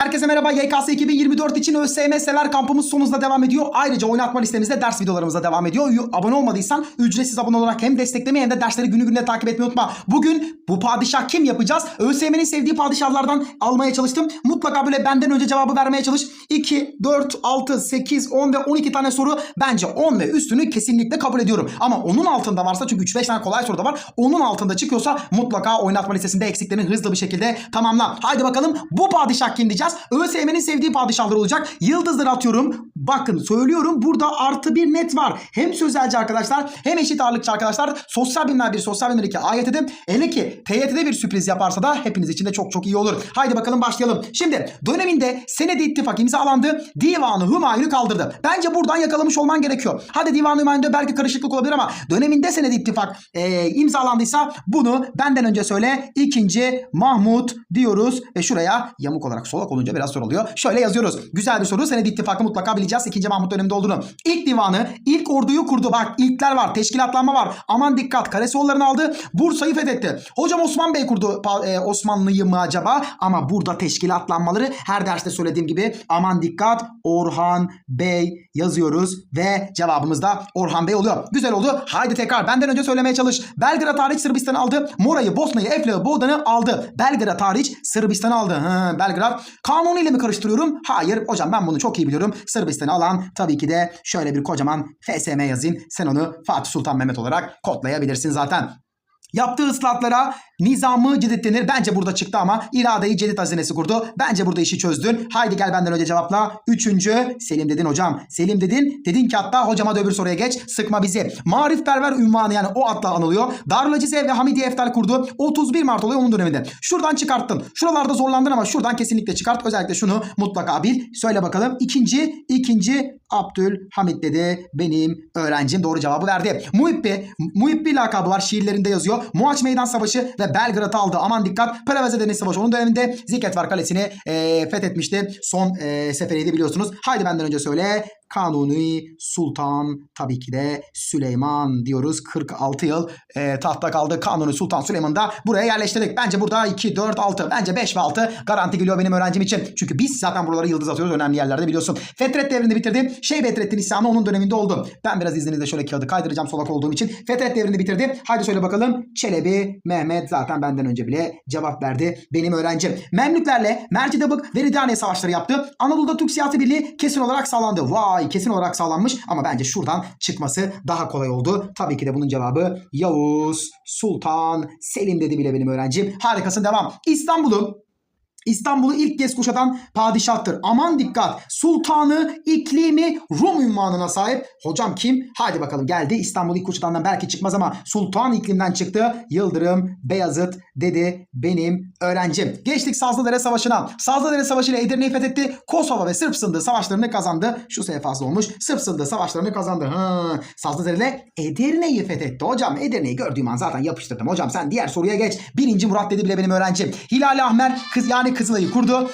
Herkese merhaba. YKS 2024 için ÖSYM Sever kampımız sonunda devam ediyor. Ayrıca oynatma listemizde ders videolarımıza devam ediyor. Abone olmadıysan ücretsiz abone olarak hem desteklemeyi hem de dersleri günü gününe takip etmeyi unutma. Bugün bu padişah kim yapacağız? ÖSYM'nin sevdiği padişahlardan almaya çalıştım. Mutlaka böyle benden önce cevabı vermeye çalış. 2, 4, 6, 8, 10 ve 12 tane soru bence 10 ve üstünü kesinlikle kabul ediyorum. Ama onun altında varsa çünkü 3-5 tane kolay soru da var. Onun altında çıkıyorsa mutlaka oynatma listesinde eksiklerini hızlı bir şekilde tamamla. Haydi bakalım bu padişah kim diyeceğiz? ÖSYM'nin sevdiği padişahlar olacak. Yıldızları atıyorum. Bakın söylüyorum burada artı bir net var. Hem sözelci arkadaşlar hem eşit ağırlıkçı arkadaşlar. Sosyal bilimler 1, sosyal bilimler 2 AYT'de. Hele ki TYT'de bir sürpriz yaparsa da hepiniz için de çok çok iyi olur. Haydi bakalım başlayalım. Şimdi döneminde senedi ittifak imzalandı. Divanı Hümayun'u kaldırdı. Bence buradan yakalamış olman gerekiyor. Hadi Divanı Hümayun'da belki karışıklık olabilir ama döneminde senedi ittifak e, imzalandıysa bunu benden önce söyle. İkinci Mahmut diyoruz ve şuraya yamuk olarak solak olunca biraz zor oluyor. Şöyle yazıyoruz. Güzel bir soru. Senedi ittifakı mutlaka bileceğiz. İkinci Mahmut döneminde olduğunu. İlk divanı, ilk orduyu kurdu. Bak ilkler var. Teşkilatlanma var. Aman dikkat. Karasoğullarını aldı. Bursa'yı fethetti. Hocam Osman Bey kurdu e, Osmanlı'yı mı acaba? Ama burada teşkilatlanmaları her derste söylediğim gibi aman dikkat Orhan Bey yazıyoruz ve cevabımız da Orhan Bey oluyor. Güzel oldu. Haydi tekrar benden önce söylemeye çalış. Belgrad hariç Sırbistan'ı aldı. Mora'yı, Bosna'yı, Eflak'ı, Boğdan'ı aldı. Belgrad hariç Sırbistan'ı aldı. Hı, Belgrad. Kanuni ile mi karıştırıyorum? Hayır. Hocam ben bunu çok iyi biliyorum. Sırbistan'ı alan tabii ki de şöyle bir kocaman FSM yazayım. Sen onu Fatih Sultan Mehmet olarak kodlayabilirsin zaten. Yaptığı ıslahatlara nizamı cedid denir. Bence burada çıktı ama iradeyi cedid hazinesi kurdu. Bence burada işi çözdün. Haydi gel benden önce cevapla. Üçüncü Selim dedin hocam. Selim dedin. Dedin ki hatta hocama da öbür soruya geç. Sıkma bizi. Marifperver ünvanı yani o adla anılıyor. Darül Acize ve Hamidiye Eftal kurdu. 31 Mart oluyor onun döneminde. Şuradan çıkarttın. Şuralarda zorlandın ama şuradan kesinlikle çıkart. Özellikle şunu mutlaka bil. Söyle bakalım. İkinci, ikinci Abdülhamit dedi. Benim öğrencim doğru cevabı verdi. Muhibbi, Muhibbi lakabı var. Şiirlerinde yazıyor. Muhaç Meydan Savaşı ve Belgrad'ı aldı. Aman dikkat. Preveze Deniz Savaşı onun döneminde Ziketvar Kalesi'ni e, fethetmişti. Son e, seferiydi biliyorsunuz. Haydi benden önce söyle. Kanuni Sultan tabii ki de Süleyman diyoruz. 46 yıl e, tahtta kaldı. Kanuni Sultan Süleyman'ı da buraya yerleştirdik. Bence burada 2, 4, 6 bence 5 ve 6 garanti geliyor benim öğrencim için. Çünkü biz zaten buralara yıldız atıyoruz önemli yerlerde biliyorsun. Fetret devrini bitirdi. Şeyh Bedrettin İslamı onun döneminde oldu. Ben biraz izninizle şöyle kağıdı kaydıracağım solak olduğum için. Fetret devrini bitirdi. Haydi söyle bakalım. Çelebi Mehmet zaten benden önce bile cevap verdi. Benim öğrencim. Memlüklerle Mercidabık ve Ridaniye savaşları yaptı. Anadolu'da Türk siyasi birliği kesin olarak sağlandı. Vay kesin olarak sağlanmış ama bence şuradan çıkması daha kolay oldu. Tabii ki de bunun cevabı Yavuz Sultan Selim dedi bile benim öğrencim. Harikasın devam. İstanbul'u İstanbul'u ilk kez kuşatan padişahtır. Aman dikkat. Sultanı, iklimi Rum ünvanına sahip. Hocam kim? Hadi bakalım geldi. İstanbul'u ilk kuşatandan belki çıkmaz ama Sultan iklimden çıktı. Yıldırım Beyazıt dedi benim öğrencim. Geçtik Sazlıdere Savaşı'na. Sazlıdere Savaşı ile Edirne'yi fethetti. Kosova ve Sırp Sındığı savaşlarını kazandı. Şu fazla olmuş. Sırp Sındığı savaşlarını kazandı. Ha. Sazlıdere ile Edirne'yi fethetti. Hocam Edirne'yi gördüğüm an zaten yapıştırdım. Hocam sen diğer soruya geç. Birinci Murat dedi bile benim öğrencim. Hilal Ahmer kız yani Kızılay'ı kurdu.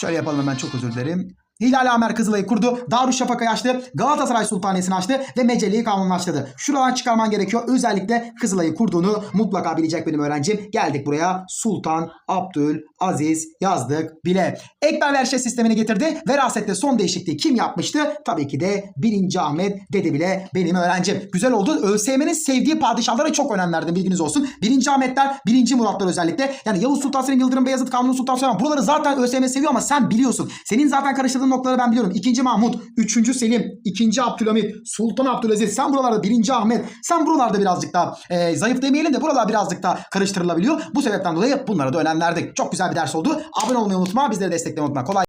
Şöyle yapalım hemen çok özür dilerim. Hilal Amer Kızılay'ı kurdu. Darüşşafaka'yı açtı. Galatasaray Sultaniyesi'ni açtı ve Meceli'yi kanunlaştırdı. Şuradan çıkarman gerekiyor. Özellikle Kızılay'ı kurduğunu mutlaka bilecek benim öğrencim. Geldik buraya. Sultan Abdül Aziz yazdık bile. Ekber verşe sistemini getirdi. Verasette son değişikliği kim yapmıştı? Tabii ki de 1. Ahmet dedi bile benim öğrencim. Güzel oldu. ÖSYM'nin sevdiği padişahlara çok önem verdim bilginiz olsun. 1. Ahmetler, 1. Muratlar özellikle. Yani Yavuz Sultan Selim, Yıldırım Beyazıt, Kanuni Sultan Süleyman. Buraları zaten ÖSYM seviyor ama sen biliyorsun. Senin zaten karıştırdığın noktaları ben biliyorum. 2. Mahmut, 3. Selim, 2. Abdülhamit, Sultan Abdülaziz. Sen buralarda 1. Ahmet. Sen buralarda birazcık daha e, zayıf demeyelim de buralar birazcık daha karıştırılabiliyor. Bu sebepten dolayı bunlara da önem verdik. Çok güzel bir ders oldu. Abone olmayı unutma. Bizleri desteklemeyi unutma. Kolay